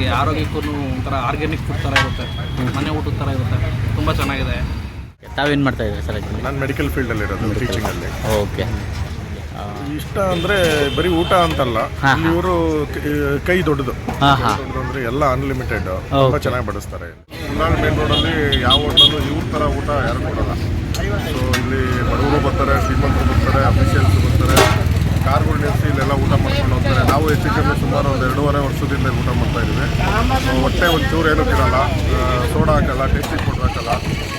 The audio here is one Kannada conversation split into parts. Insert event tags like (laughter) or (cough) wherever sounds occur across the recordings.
ನಿಮಗೆ ಆರೋಗ್ಯಕ್ಕೂ ಒಂಥರ ಆರ್ಗ್ಯಾನಿಕ್ ಫುಡ್ ಥರ ಇರುತ್ತೆ. ಮನೆ ಊಟದ ಥರ ಇರುತ್ತೆ. ತುಂಬ ಚೆನ್ನಾಗಿದೆ. ತಾವೇನು ಮಾಡ್ತಾ ಇದ್ದೀರಿ ಸರ್ ನಾನು ಮೆಡಿಕಲ್ ಫೀಲ್ಡಲ್ಲಿ ಇರೋದು ಟೀಚಿಂಗಲ್ಲಿ ಓಕೆ. ಇಷ್ಟ ಅಂದರೆ ಬರೀ ಊಟ ಅಂತಲ್ಲ ಇವರು ಕೈ ದೊಡ್ಡದು. ಅಂದ್ರೆ ಹಾಂ. ದೊಡ್ಡದು ಅಂದರೆ ಎಲ್ಲ ಅನ್ಲಿಮಿಟೆಡ್ ತುಂಬ ಚೆನ್ನಾಗಿ ಬಡಿಸ್ತಾರೆ. ಉಳ್ಳಾಳ್ ಮೇನ್ ರೋಡಲ್ಲಿ ಯಾವ ಹೋಟೆಲು ಇವ್ರ ಥರ ಊಟ ಯಾರು ಕೊಡಲ್ಲ. ಸೊ ಇಲ್ಲಿ ಬಡವರು ಬರ್ತಾರೆ ಶ್ರೀಮಂತರು ಬರ್ತಾರೆ ಅಫಿಷಿಯಲ್ಸ್ ಬರ್ತಾರೆ. ಕಾರ್ಗಳು ನಿಲ್ಲಿಸಿ ಇಲ್ಲೆಲ್ಲ ಊಟ ಮಾಡ್ಕೊಂಡು ಹೋಗ್ತಾರೆ. ನಾವು ಹೆಚ್ಚು ಕಮ್ಮಿ ಸುಮಾರು ಒಂದು ಎರಡೂವರೆ ವರ್ಷದಿಂದ ಊಟ ಮಾಡ್ತಾ ಇದ್ದೀವಿ. ಹೊಟ್ಟೆ ಒಂದು ಚೂರು ಏನೂ ತಿನ್ನಲ್ಲ. ಸೋಡಾ ಹಾಕಲ್ಲ, ಟೇಸ್ಟಿ ಪೌಡ್ರ್ ಹಾಕಲ್ಲ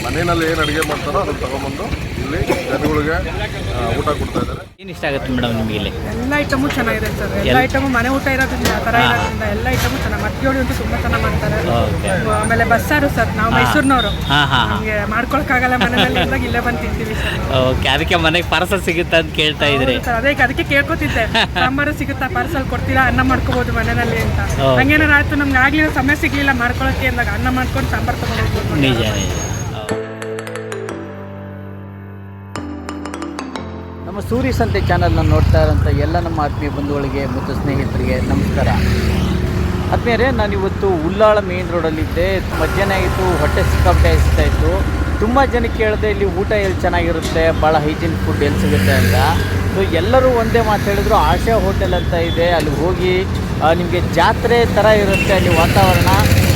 ಮನೆಯಲ್ಲಿ ಏನು ಅಡುಗೆ ಮಾಡ್ತಾರೋ ಅದನ್ನು ತಗೊಂಬಂದು ಇಲ್ಲಿ ಜನಗಳಿಗೆ ಊಟ ಕೊಡ್ತಾ ಇದ್ದಾರೆ. ಏನು ಇಷ್ಟ ಆಗುತ್ತೆ ಮೇಡಮ್ ನಿಮಗೆ ಇಲ್ಲಿ? ಎಲ್ಲ ಐಟಮು ಚೆನ್ನಾಗಿದೆ ಸರ್ ಎಲ್ಲ ಐಟಮು ಮನೆ ಊಟ ಇರೋದ್ರಿಂದ ಆ ಥರ ಇರೋದ್ರಿಂದ ಎಲ್ಲ ಐಟಮು ಚೆನ್ನಾಗಿ ಮತ್ತಿಯೋಳಿ ಅಂತೂ ತುಂಬ ಚೆನ್ನಾಗಿ ಮಾಡ್ತಾರೆ. ಆಮೇಲೆ ಬಸ್ಸಾರು ಸರ್ ನಾವು ಮೈಸೂರಿನವರು. ಹಾಂ ಹಾಂ ಹಾಂ. ನಮಗೆ ಮಾಡ್ಕೊಳಕ್ಕಾಗಲ್ಲ ಮನೆಯಲ್ಲಿ ಇದ್ದಾಗ ಇಲ್ಲೇ ಬಂದು ತಿಂತೀವಿ ಸರ್ ಓಕೆ ಅದಕ್ಕೆ ಮನೆಗೆ ಪಾರ್ಸಲ್ ಸಿಗುತ್ತೆ ಅಂತ ಕೇಳ್ತಾ ಇದ್ರಿ? ಸರ್ ಅದಕ್ಕೆ ಅದಕ್ಕೆ ಕೇಳ್ಕೊತಿದ್ದೆ. ಸಾಂಬಾರು ಸಿಗುತ್ತಾ ಪಾರ್ಸಲ್ ಕೊಡ್ತೀರಾ ಅನ್ನ ಮಾಡ್ಕೋಬಹುದು ಮನೆಯಲ್ಲಿ ಅಂತ. ಹಂಗೇನಾರು ಆಯ್ತು ನಮ್ಗೆ ಆಗ್ಲಿಲ್ಲ ಸಮಯ ಸಿಗ್ಲಿಲ್ಲ ಮಾಡ್ಕೊಳಕ್ಕೆ ಅಂದಾಗ ಅನ್ನ ಮಾಡ್ಕೊಂಡು ಸಾಂಬಾರು ತಗೊಂಡು ಹೋಗ್ಬೋದು. ನಿಜ. ನಮ್ಮ ಸೂರ್ಯ ಸಂತೆ ಚಾನಲ್ನ ನೋಡ್ತಾ ಇರೋಂಥ ಎಲ್ಲ ನಮ್ಮ ಆತ್ಮೀಯ ಬಂಧುಗಳಿಗೆ ಮತ್ತು ಸ್ನೇಹಿತರಿಗೆ ನಮಸ್ಕಾರ. ಆತ್ಮೀಯರೇ ನಾನಿವತ್ತು ಉಳ್ಳಾಳ ಮೇನ್ ರೋಡಲ್ಲಿದ್ದೆ ಮಧ್ಯಾಹ್ನ ಆಯಿತು, ಹೊಟ್ಟೆ ಸಿಕ್ಕಾಪಟ್ಟೆ ಹಸಿತಾ ಇತ್ತು. ತುಂಬ ಜನ ಹೇಳಿದೆ ಇಲ್ಲಿ ಊಟ ಎಲ್ಲಿ ಚೆನ್ನಾಗಿರುತ್ತೆ, ಭಾಳ ಹೈಜೀನ್ ಫುಡ್ ಎಲ್ಲಿ ಸಿಗುತ್ತೆ ಅಂತ. ಸೊ ಎಲ್ಲರೂ ಒಂದೇ ಮಾತು ಹೇಳಿದ್ರು, ಆಶಾ ಹೋಟೆಲ್ ಅಂತ ಇದೆ. ಅಲ್ಲಿ ಹೋಗಿ ನಿಮಗೆ ಜಾತ್ರೆ ಥರ ಇರುತ್ತೆ ಅಲ್ಲಿ ವಾತಾವರಣ.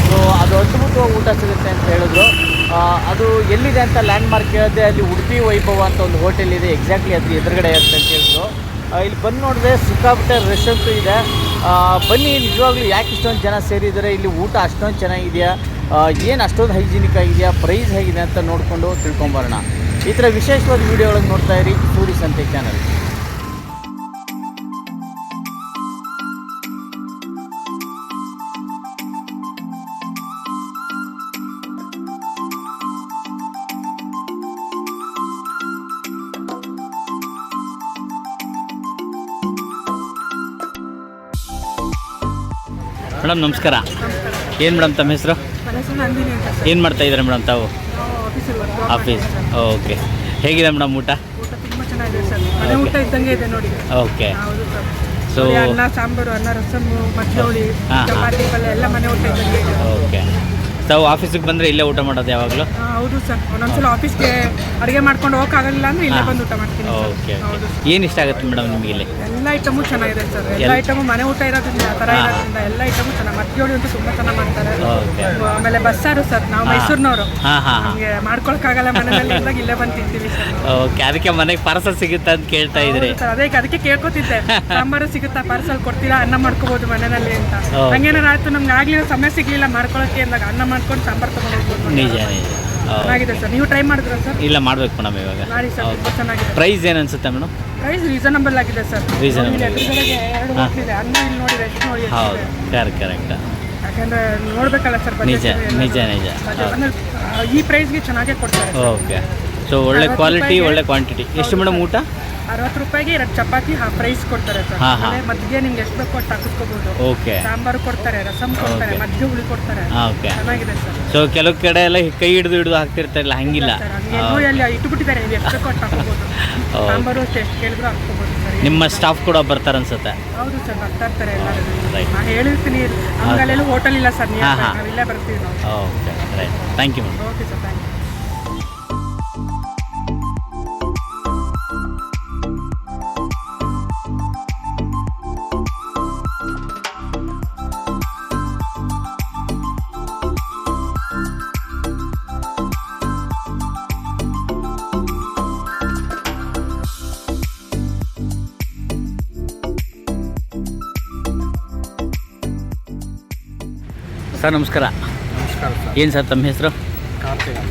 ಸೊ ಅದು ಅದ್ಭುತವಾಗಿ ಊಟ ಸಿಗುತ್ತೆ ಅಂತ ಹೇಳಿದ್ರು. ಅದು ಎಲ್ಲಿದೆ ಅಂತ ಲ್ಯಾಂಡ್ ಮಾರ್ಕ್ ಕೇಳಿದೆ ಅಲ್ಲಿ ಉಡುಪಿ ವೈಭವ ಅಂತ ಒಂದು ಹೋಟೆಲ್ ಇದೆ ಎಕ್ಸಾಕ್ಟ್ಲಿ ಅದು ಎದುರುಗಡೆ ಅಂತ ಹೇಳಿದ್ರು ಇಲ್ಲಿ ಬಂದು ನೋಡಿದ್ರೆ ಸಿಕ್ಕಾಪಟ್ಟೆ ಅಂತೂ ಇದೆ. ಬನ್ನಿ, ನಿಜವಾಗ್ಲೂ ಯಾಕೆ ಇಷ್ಟೊಂದು ಜನ ಸೇರಿದ್ದಾರೆ? ಇಲ್ಲಿ ಊಟ ಅಷ್ಟೊಂದು ಚೆನ್ನಾಗಿದೆಯಾ? ಏನು ಅಷ್ಟೊಂದು ಹೈಜಿನಿಕ್ ಆಗಿದೆಯಾ? ಪ್ರೈಸ್ ಹೇಗಿದೆ ಅಂತ ನೋಡಿಕೊಂಡು ತಿಳ್ಕೊಂಬರೋಣ. ಈ ಥರ ವಿಶೇಷವಾದ ವೀಡಿಯೋಗಳಿಗೆ ನೋಡ್ತಾ ಇರಿ ಸೂರಿ ಸಂತೆ ಚಾನಲ್ ಮೇಡಮ್ ನಮಸ್ಕಾರ. ಏನು ಮೇಡಮ್ ತಮ್ಮ ಹೆಸರು? ಏನು ಮಾಡ್ತಾ ಇದ್ದಾರೆ ಮೇಡಮ್ ತಾವು? ಆಫೀಸ್. ಓಕೆ. ಹೇಗಿದೆ ಮೇಡಮ್ ಊಟ? ಓಕೆ. ಸೊ ಅನ್ನ ಸಾಂಬಾರು ಅನ್ನ ರಸಮ್ಮು. ಚಪಾತಿ ಪಲ್ಯ ಎಲ್ಲ ಮನೆ ಊಟ ಓಕೆ. ತಾವು ಆಫೀಸಿಗೆ ಬಂದರೆ ಇಲ್ಲೇ ಊಟ ಮಾಡೋದು ಯಾವಾಗಲೂ? ಹೌದು ಸರ್. ಒಂದೊಂದ್ಸಲ ಆಫೀಸ್ಗೆ ಅಡುಗೆ ಮಾಡ್ಕೊಂಡು ಹೋಗಕ್ಕಾಗಲ್ಲ ಅಂದ್ರೆ ಇಲ್ಲೇ. ಬಂದು ಊಟ ಮಾಡ್ತೀನಿ ಸರ್. ಓಕೆ ಹೌದು ಓಕೆ ಏನು ಇಷ್ಟ ಆಗುತ್ತೆ ಮೇಡಮ್ ನಿಮಗೆ ಇಲ್ಲಿ? ಎಲ್ಲ ಐಟಮು ಚೆನ್ನಾಗಿದೆ ಸರ್. ಎಲ್ಲ ಐಟಮು ಮನೆ ಊಟ ಇರೋದ್ರಿಂದ ಆ ಥರ. ಇರೋದ್ರಿಂದ ಎಲ್ಲ ಐಟಮು ಚೆನ್ನಾಗಿ ಮತ್ತಿಯೋಳಿ ಅಂತೂ ತುಂಬ ಚೆನ್ನಾಗಿ ಮಾಡ್ತಾರೆ. ಓಕೆ. ಆಮೇಲೆ ಬಸ್ಸಾರು ಸರ್. ನಾವು. ಮೈಸೂರಿನವರು. ಹಾಂ ನಮಗೆ ಮಾಡ್ಕೊಳಕ್ಕಾಗಲ್ಲ ಮನೆಯಲ್ಲಿ ಇದ್ದಾಗ ಇಲ್ಲೇ ಬಂದು ತಿಂತೀವಿ ಸರ್. ಓಕೆ ಅದಕ್ಕೆ ಮನೆಗೆ ಪಾರ್ಸಲ್ ಸಿಗುತ್ತೆ ಅಂತ ಕೇಳ್ತಾ ಇದ್ರಿ? ಸರ್ ಅದಕ್ಕೆ ಅದಕ್ಕೆ ಕೇಳ್ಕೊತಿದ್ದೆ. ಸಾಂಬಾರು ಸಿಗುತ್ತಾ ಪಾರ್ಸಲ್ ಕೊಡ್ತೀರಾ ಅನ್ನ ಮಾಡ್ಕೋಬಹುದು ಮನೆಯಲ್ಲಿ ಅಂತ. ಹಂಗೇನಾರು ಆಯ್ತು ನಮ್ಗೆ ಆಗ್ಲಿರೋ ಸಮಯ ಸಿಗ್ಲಿಲ್ಲ ಮಾಡ್ಕೊಳಕ್ಕೆ ಅಂದಾಗ ಅನ್ನ ಮಾಡ್ಕೊಂಡು ಸಾಂಬಾರು ತಗೊಂಡು ಹೋಗ್ಬೋದು ನಿಜ ನಿಜ. ಹೌದು. ಚೆನ್ನಾಗಿದೆ ಸರ್. ನೀವು ಟ್ರೈ ಮಾಡಿದ್ರ ಸರ್? ಇಲ್ಲ ಮಾಡ್ಬೇಕು ಮೇಡಮ್ ಇವಾಗ. ಮಾಡಿ ಸರ್ ತುಂಬ ಚೆನ್ನಾಗಿದೆ ಪ್ರೈಸ್ ಏನು ಅನ್ಸುತ್ತೆ ಮೇಡಮ್? ಪ್ರೈಸ್ ರೀಸನಬಲ್ ಆಗಿದೆ ಸರ್. Reasonable ಆಗಿದೆ. ಎದುರುಗಡೆಗೆ ಎರಡು ಹಾ. ಹೋಟ್ಲಿದೆ ಅನ್ನ ಇಲ್ಲಿ ನೋಡಿ ರೆಸ್ಟ್ ನೋಡಿ ಹೌದು. ಕರೆಕ್ಟ್ ಕರೆಕ್ಟ್ ಯಾಕಂದ್ರೆ ನೋಡ್ಬೇಕಲ್ಲ ಸರ್ ನಿಜ, ನಿಜ, ನಿಜ. ಹೌದು. ಈ ಪ್ರೈಸ್ಗೆ ಚೆನ್ನಾಗೇ ಕೊಡ್ತಾರೆ ಓಕೆ ಸೊ ಒಳ್ಳೆ ಕ್ವಾಲಿಟಿ ಒಳ್ಳೆ ಕ್ವಾಂಟಿಟಿ ಎಷ್ಟು ಮೇಡಮ್ ಊಟ? ಅರವತ್ತು ರೂಪಾಯಿಗೆ ಎರಡು ಚಪಾತಿ ಹಾಫ್ ಪ್ರೈಸ್ ಕೊಡ್ತಾರೆ ಸರ್. ಹಾ, ಹಾ. ಆಮೇಲೆ ಮಜ್ಜಿಗೆ ನಿಮ್ಗೆ ಎಷ್ಟು ಬೇಕೋ ಅಷ್ಟು ಹಾಕಿಸ್ಕೋಬಹುದು ಓಕೆ ಸಾಂಬಾರು ಕೊಡ್ತಾರೆ ರಸಂ ಕೊಡ್ತಾರೆ Okay. ಮಜ್ಜಿಗೆ ಹುಳಿ ಕೊಡ್ತಾರೆ. ಓಕೆ ಚೆನ್ನಾಗಿದೆ ಸರ್. ಸೊ ಕೆಲವು ಕಡೆ ಎಲ್ಲ ಕೈ ಹಿಡಿದು ಹಿಡಿದು ಹಾಕ್ತಿರ್ತಾರಲ್ಲ ಹಂಗಿಲ್ಲ. ಸರ್ ಹಂಗೆ ನೋಡಿ ಅಲ್ಲಿ ಇಟ್ಬಿಟ್ಟಿದ್ದಾರೆ ನೀವು ಎಷ್ಟು ಬೇಕೋ ಅಷ್ಟು ಹಾಕೋಬಹುದು (laughs) Okay. ಸಾಂಬಾರು ಅಷ್ಟೇ ಎಷ್ಟು ಕೇಳಿದ್ರು ಹಾಕ್ಕೋಬಹುದು ಸರ್. ನಿಮ್ಮ ಸ್ಟಾಫ್ ಕೂಡ ಬರ್ತಾರೆ ಅನ್ಸುತ್ತೆ. ಹೌದು ಸರ್ ಬರ್ತಾ ಇರ್ತಾರೆ ಎಲ್ಲರೂ. Right. ನಾನು ಹೇಳಿರ್ತೀನಿ ನಮ್ಗಲ್ಲೆಲ್ಲೂ ಹೋಟೆಲ್ ಇಲ್ಲ ಸರ್ ನೀವು ಹಾ, ಹಾ. ನಾವು ಇಲ್ಲೇ ಬರ್ತೀವಿ ನಾವು. Okay right thank you madam okay sir thank you sir ನಮಸ್ಕಾರ. ನಮಸ್ಕಾರ ಸರ್. ಏನು ಸರ್ ತಮ್ಮ ಹೆಸರು? ಕಾರ್ತಿಕ್?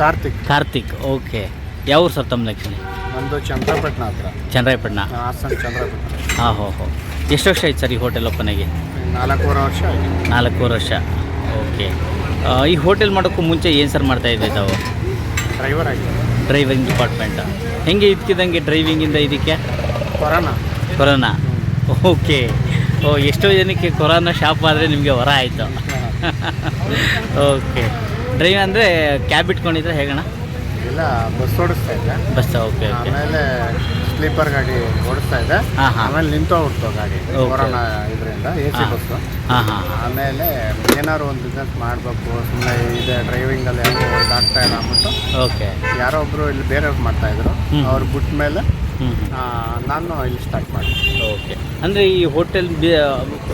ಕಾರ್ತಿಕ್. ಕಾರ್ತಿಕ್ ಓಕೆ. ಯಾವ ಊರು ಸರ್ ತಮ್ಮ ಆ್ಯಕ್ಚುಲಿ ನಮ್ಮದು ಚಂದ್ರಪಟ್ಟಣ ಹತ್ರ. ಚಂದ್ರಪಟ್ಟಣ ಹಾಸನ ಚಂದ್ರಪಟ್ಟಣ ಹಾಂ ಹೋ ಹೋ. ಎಷ್ಟು ವರ್ಷ ಆಯ್ತು ಸರ್ ಈ ಹೋಟೆಲ್ ಆಗಿ? ನಾಲ್ಕೂವರೆ ವರ್ಷ ಆಗಿದೆ ನಾಲ್ಕೂವರೆ ವರ್ಷ. ಓಕೆ. ಈ ಹೋಟೆಲ್ ಮಾಡೋಕ್ಕೂ ಮುಂಚೆ ಏನು ಸರ್ ಮಾಡ್ತಾ ಇದ್ದೆ ತಾವು? ಡ್ರೈವರ್ ಆಗಿದೆ ಡ್ರೈವಿಂಗ್ ಡಿಪಾರ್ಟ್ಮೆಂಟ್ ಹೆಂಗೆ ಇದ್ಕಿದಂಗೆ ಡ್ರೈವಿಂಗಿಂದ ಇದಕ್ಕೆ? ಕೊರೋನಾ. ಕೊರೋನಾ. ಓಕೆ. ಓ ಎಷ್ಟೋ ಜನಕ್ಕೆ ಕೊರೋನಾ ಶಾಪ್ ಆದರೆ ನಿಮಗೆ ಹೊರ ಆಯಿತು. (laughs) ಓಕೆ. ಡ್ರೈವ್ ಅಂದರೆ ಕ್ಯಾಬ್ ಇಟ್ಕೊಂಡಿದ್ರೆ ಹೇಗಣ ಇಲ್ಲ ಬಸ್ ಓಡಿಸ್ತಾ ಇದ್ದೆ. ಬಸ್ ಓಕೆ ಆಮೇಲೆ ಸ್ಲೀಪರ್ ಗಾಡಿ ಓಡಿಸ್ತಾ ಇದ್ದೆ. ಆಮೇಲೆ ನಿಂತೋಗ್ಬಿಡ್ತು ಗಾಡಿ. ಕೊರೋನಾ ಇದರಿಂದ ಎ ಸಿ. ಬಸ್ಸು ಆಮೇಲೆ ಏನಾದ್ರು ಒಂದು ಬಿಸ್ನೆಸ್ ಮಾಡಬೇಕು ಸುಮ್ಮನೆ ಇದೆ ಡ್ರೈವಿಂಗಲ್ಲಿ ಯಾಕೋ ಇದಾಗ್ತಾ ಇಲ್ಲ ಅಂದ್ಬಿಟ್ಟು ಓಕೆ ಯಾರೋ ಒಬ್ಬರು ಇಲ್ಲಿ ಬೇರೆಯವ್ರು ಮಾಡ್ತಾಯಿದ್ರು. ಅವ್ರು ಬಿಟ್ಟ ಮೇಲೆ ನಾನು ಇಲ್ಲಿ ಸ್ಟಾರ್ಟ್ ಮಾಡಿದೆ ಓಕೆ ಅಂದರೆ ಈ ಹೋಟೆಲ್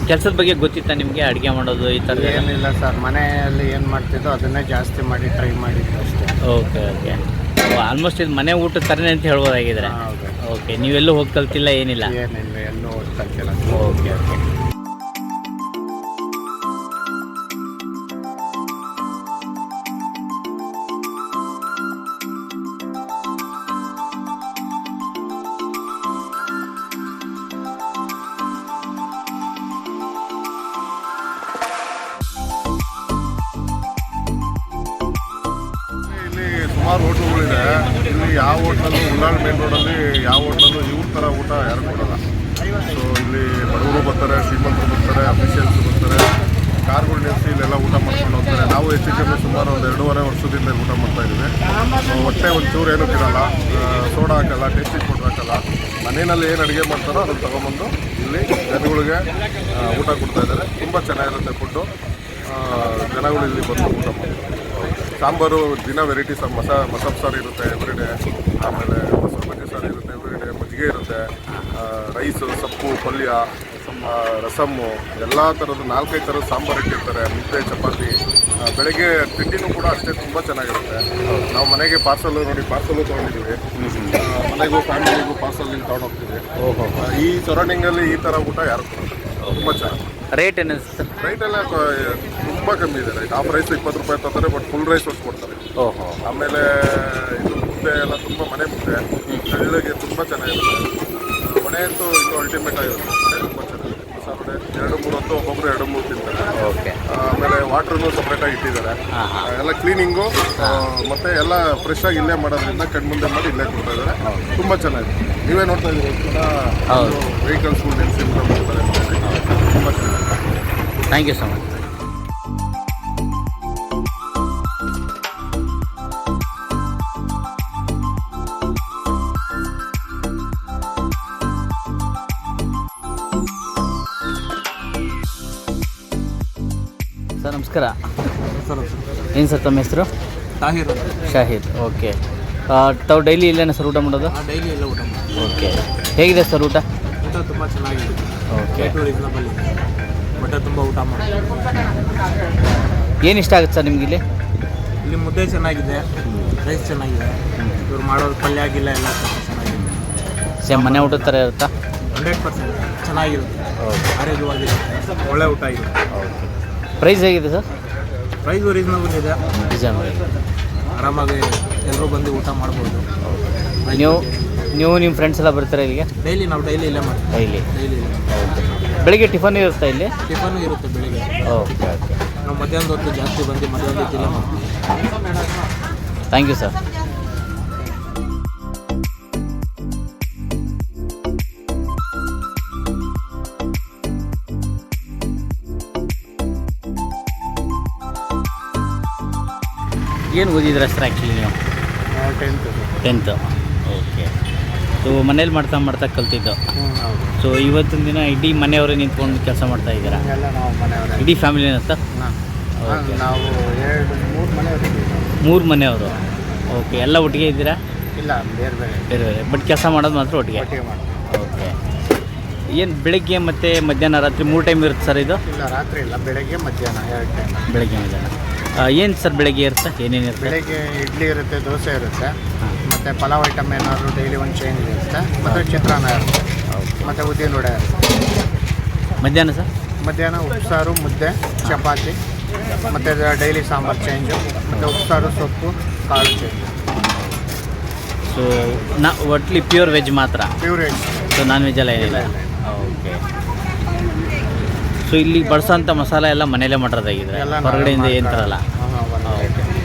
ಕೆಲಸದ ಬಗ್ಗೆ ಗೊತ್ತಿತ್ತಾ ನಿಮಗೆ? ಅಡುಗೆ ಮಾಡೋದು ಈ ಥರ ಏನಿಲ್ಲ ಸರ್ ಮನೆಯಲ್ಲಿ ಏನು ಮಾಡ್ತಿದ್ದೋ ಅದನ್ನೇ ಜಾಸ್ತಿ ಮಾಡಿ ಟ್ರೈ ಮಾಡಿದ್ದು ಅಷ್ಟೇ. Okay okay. ಆಲ್ಮೋಸ್ಟ್ ಇದು ಮನೆ ಊಟ ತರನೇ ಅಂತ ಹೇಳ್ಬೋದಾಗಿದ್ರೆ? ಓಕೆ ನೀವೆಲ್ಲೂ ಹೋಗಿ ಕಲ್ತಿಲ್ಲ ಏನಿಲ್ಲ? ಏನಿಲ್ಲ ಎಲ್ಲೂ ಹೋಗಿ ಕಲ್ತಿಲ್ಲ. Okay okay. ಉಳ್ಳಾಳ್ ಮೇನ್ ರೋಡಲ್ಲಿ ಯಾವ ಹೋಟ್ಲಲ್ಲೂ ಇವ್ರ ಥರ ಊಟ ಯಾರು ಕೊಡಲ್ಲ. ಸೊ ಇಲ್ಲಿ ಬಡವರು ಬರ್ತಾರೆ, ಶ್ರೀಮಂತರು ಬರ್ತಾರೆ, ಅಫಿಷಿಯಲ್ಸ್ ಬರ್ತಾರೆ, ಕಾರ್ಗಳು ನಿಲ್ಲಿಸಿ ಇಲ್ಲೆಲ್ಲ ಊಟ ಮಾಡ್ಕೊಂಡು ಹೋಗ್ತಾರೆ. ನಾವು ಹೆಚ್ಚು ಕಮ್ಮಿ ಸುಮಾರು ಒಂದು ಎರಡೂವರೆ ವರ್ಷದಿಂದ ಊಟ ಮಾಡ್ತಾ ಇದ್ದೀವಿ. ಸೊ ಹೊಟ್ಟೆ ಒಂದು ಚೂರು ಏನೂ ತಿನ್ನಲ್ಲ. ಸೋಡಾ ಹಾಕಲ್ಲ, ಟೇಸ್ಟಿ ಪೌಡ್ರ್ ಹಾಕಲ್ಲ. ಮನೆಯಲ್ಲಿ ಏನು ಅಡುಗೆ ಮಾಡ್ತಾರೋ ಅದನ್ನು ತೊಗೊಂಬಂದು ಇಲ್ಲಿ ಜನಗಳಿಗೆ ಊಟ ಕೊಡ್ತಾ ಇದ್ದಾರೆ. ತುಂಬ ಚೆನ್ನಾಗಿರುತ್ತೆ ಫುಡ್ಡು. ಜನಗಳು ಇಲ್ಲಿ ಬಂದು ಊಟ ಮಾಡ್ತಾರೆ. ಸಾಂಬಾರು ದಿನ ವೆರೈಟಿ ಸಾರು ಮಸ ಮಸಾಲೆ ಸಾರು ಇರುತ್ತೆ ಎವ್ರಿಡೇ ಆಮೇಲೆ ಮೊಸರು ಬಜ್ಜಿ ಸಾರು ಇರುತ್ತೆ ಎವ್ರಿಡೇ ಮಜ್ಜಿಗೆ ಇರುತ್ತೆ ರೈಸು ಸೊಪ್ಪು ಪಲ್ಯ ರಸಮ್ಮು ಎಲ್ಲ ಥರದ ನಾಲ್ಕೈದು ಥರದ ಸಾಂಬಾರು ಇಟ್ಟಿರ್ತಾರೆ ಮುದ್ದೆ ಚಪಾತಿ. ಬೆಳಗ್ಗೆ ತಿಂಡಿನೂ ಕೂಡ ಅಷ್ಟೇ ತುಂಬ ಚೆನ್ನಾಗಿರುತ್ತೆ. ನಾವು ಮನೆಗೆ ಪಾರ್ಸಲ್ ನೋಡಿ ಪಾರ್ಸಲು ತೊಗೊಂಡಿದ್ದೀವಿ. ಮನೆಗೂ ಫ್ಯಾಮಿಲಿಗೂ ಪಾರ್ಸಲ್ ಇಲ್ಲಿ ತೊಗೊಂಡೋಗ್ತೀವಿ ಈ ಸರೌಂಡಿಂಗಲ್ಲಿ ಈ ಥರ ಊಟ ಯಾರು ತುಂಬ ಚೆನ್ನಾಗಿ ರೇಟ್ ಏನು ಸರ್ ರೈಟ್ ಎಲ್ಲ ತುಂಬ ಕಮ್ಮಿ ಇದೆ. ರೈಟ್ ಹಾಫ್ ರೈಸ್ ಇಪ್ಪತ್ತು ರೂಪಾಯಿ ತರ್ತಾರೆ ಬಟ್ ಫುಲ್ ರೈಸ್ ಒಂದು ಕೊಡ್ತಾರೆ. ಓಹೋ. ಆಮೇಲೆ ಇದು ಮುದ್ದೆ ಎಲ್ಲ ತುಂಬ ಮನೆ ಮುದ್ದೆ. ಹಳ್ಳಿಗೆ ತುಂಬ ಚೆನ್ನಾಗಿರುತ್ತೆ. ಮನೆ ಅಂತೂ ಇದು ಅಲ್ಟಿಮೇಟ್ ಆಗಿರುತ್ತೆ. ಮನೆ ತುಂಬ ಚೆನ್ನಾಗಿರುತ್ತೆ ಮಸಾಲೆ ಎರಡು ಮೂರು ಹೊತ್ತು ಒಬ್ಬೊಬ್ಬರು ಎರಡು ಮೂರು ತಿಂತಾರೆ. ಓಕೆ ಆಮೇಲೆ ವಾಟ್ರನ್ನು ಸಪ್ರೇಟಾಗಿ ಇಟ್ಟಿದ್ದಾರೆ. ಎಲ್ಲ ಕ್ಲೀನಿಂಗು ಮತ್ತೆ ಎಲ್ಲ ಫ್ರೆಶ್ ಆಗಿ ಇಲ್ಲೇ ಮಾಡೋದ್ರಿಂದ ಕಣ್ಮುಂದೆ ಮಾಡಿ ಇಲ್ಲೇ ಕೊಡ್ತಾ ಇದ್ದಾರೆ. ತುಂಬ ಚೆನ್ನಾಗಿದೆ. ನೀವೇ ನೋಡ್ತಾ ಇದ್ದೀರಿ ವೆಹಿಕಲ್ಸ್ ವೆಹಿಕಲ್ಸ್ಗಳು ನಿಲ್ಲಿಸಿ ಊಟ ತುಂಬ thank you so much sir ನಮಸ್ಕಾರ. ಏನು ಸರ್ ತಮ್ಮ ಹೆಸರು? ತಾಹಿರ್ ಶಾಹಿದ್ ಓಕೆ. ತಾವು ಡೈಲಿ ಇಲ್ಲೇನ ಸರ್ ಊಟ ಮಾಡೋದು? ಡೈಲಿ ಎಲ್ಲ ಊಟ ಓಕೆ. ಹೇಗಿದೆ ಸರ್ ಊಟ? ಊಟ ತುಂಬ ಚೆನ್ನಾಗಿದೆ. ರೇಟು ರೀಸನಬಲ್ ಇದೆ ತುಂಬ ಊಟ ಏನು ಇಷ್ಟ ಆಗುತ್ತೆ ಸರ್ ನಿಮ್ಗೆ ಇಲ್ಲಿ? ಇಲ್ಲಿ ಮುದ್ದೆ ಚೆನ್ನಾಗಿದೆ ರೈಸ್ ಚೆನ್ನಾಗಿದೆ. ಇವ್ರು ಮಾಡೋದು ಪಲ್ಯ ಆಗಿಲ್ಲ ಎಲ್ಲ ಚೆನ್ನಾಗಿದೆ. ಸೇಮ್ ಮನೆ ಊಟದ ಥರ ಇರುತ್ತಾ? Hundred percent. ಚೆನ್ನಾಗಿರುತ್ತೆ. ಆರೋಗ್ಯವಾಗಿರುತ್ತೆ. ಒಳ್ಳೆ ಊಟ ಇದೆ ಪ್ರೈಸ್ ಹೇಗಿದೆ ಸರ್? ಪ್ರೈಸು ರೀಸನಬಲ್ ಇದೆ. ನಿಜಾಮಾಗಿ ಆರಾಮಾಗಿ ಎಲ್ಲರೂ ಬಂದು ಊಟ ಮಾಡ್ಬೋದು. ನೀವು? ನೀವು ನಿಮ್ಮ ಫ್ರೆಂಡ್ಸ್ ಎಲ್ಲ ಬರ್ತೀರಾ ಇಲ್ಲಿಗೆ? ಡೈಲಿ ನಾವು ಡೈಲಿ ಇಲ್ಲೇ ಮಾಡ್ತೀವಿ. ಡೈಲಿ ಡೈಲಿ ಇಲ್ಲೇ ಬೆಳಿಗ್ಗೆ ಟಿಫನ್ ಇರುತ್ತಾ ಇಲ್ಲಿ? ಟಿಫನ್ ಇರುತ್ತೆ ಬೆಳಿಗ್ಗೆ. ಓಕೆ ಓಕೆ ನಾವು ಮಧ್ಯಾಹ್ನದ ಹೊತ್ತು ಜಾಸ್ತಿ ಬಂದು ಮಧ್ಯಾಹ್ನದ ಹೊತ್ತು ಇಲ್ಲೇ ಮಾಡ್ತೀವಿ. ಥ್ಯಾಂಕ್ ಯು ಸರ್ ಏನು ಓದಿದ್ರೆ ಸರ್ ಆ್ಯಕ್ಚುಲಿ ನೀವು? ಟೆಂತ್ ಟೆಂತ್ ಓಕೆ ಸೊ ಮನೇಲಿ ಮಾಡ್ತಾ ಮಾಡ್ತಾ ಕಲ್ತಿದ್ದು. ಸೊ ಇವತ್ತಿನ ದಿನ ಇಡೀ ಮನೆಯವರೇ ನಿಂತ್ಕೊಂಡು ಕೆಲಸ ಮಾಡ್ತಾ ಇದ್ದೀರಾ? ಎಲ್ಲ ನಾವು ಮನೆಯವರೇ. ಇಡೀ ಫ್ಯಾಮಿಲಿ ಸರ್ ಓಕೆ ನಾವು ಎರಡು ಮೂರು ಮನೆಯವರು ಓಕೆ ಎಲ್ಲ ಒಟ್ಟಿಗೆ ಇದ್ದೀರಾ? ಇಲ್ಲ ಬೇರೆ ಬೇರೆ. ಬೇರೆ ಬೇರೆ. ಬಟ್ ಕೆಲಸ ಮಾಡೋದು ಮಾತ್ರ ಒಟ್ಟಿಗೆ? ಒಟ್ಟಿಗೆ ಮಾಡ್ತೀವಿ ಓಕೆ ಏನು ಬೆಳಗ್ಗೆ ಮತ್ತು ಮಧ್ಯಾಹ್ನ ರಾತ್ರಿ ಮೂರು ಟೈಮ್ ಇರುತ್ತೆ ಸರ್ ಇದು? ಇಲ್ಲ ರಾತ್ರಿ ಇಲ್ಲ. ಬೆಳಗ್ಗೆ ಮಧ್ಯಾಹ್ನ ಎರಡು ಟೈಮ್ ಬೆಳಗ್ಗೆ ಮಧ್ಯಾಹ್ನ. ಏನು ಸರ್ ಬೆಳಗ್ಗೆ ಇರುತ್ತೆ? ಏನೇನು ಇರುತ್ತೆ? ಬೆಳಗ್ಗೆ ಇಡ್ಲಿ ಇರುತ್ತೆ ದೋಸೆ ಇರುತ್ತೆ. ಹಾಂ. ಮತ್ತು ಪಲಾವ್ ಐಟಮ್ ಏನಾದರೂ ಡೈಲಿ ಒಂದು ಚೇಂಜ್ ಇರುತ್ತೆ ಮತ್ತು ಚಿತ್ರಾನ್ನ ಇರುತ್ತೆ. ಮತ್ತು ಉದ್ದಿನ ವಡೆ ಇರುತ್ತೆ. ಮಧ್ಯಾಹ್ನ ಸರ್? ಮಧ್ಯಾಹ್ನ ಉಪ್ಸಾರು ಮುದ್ದೆ ಚಪಾತಿ ಮತ್ತು ಡೈಲಿ ಸಾಂಬಾರು ಚೇಂಜು ಮತ್ತು ಉಪ್ಸಾರು ಸೊಪ್ಪು ಕಾಳು ಚೇಂಜು ಸೊ ನಾ ಒಟ್ಲಿ ಪ್ಯೂರ್ ವೆಜ್ ಮಾತ್ರ? Pure veg so non veg ಎಲ್ಲ ಏನಿಲ್ಲ? ಓಕೆ ಸೊ ಇಲ್ಲಿ. ಬಳಸೋಂಥ ಮಸಾಲೆ ಎಲ್ಲ ಮನೇಲೇ ಮಾಡೋದಾಗಿದೆ ಹೊರಗಡೆಯಿಂದ ಏನು. ತರಲ್ಲ?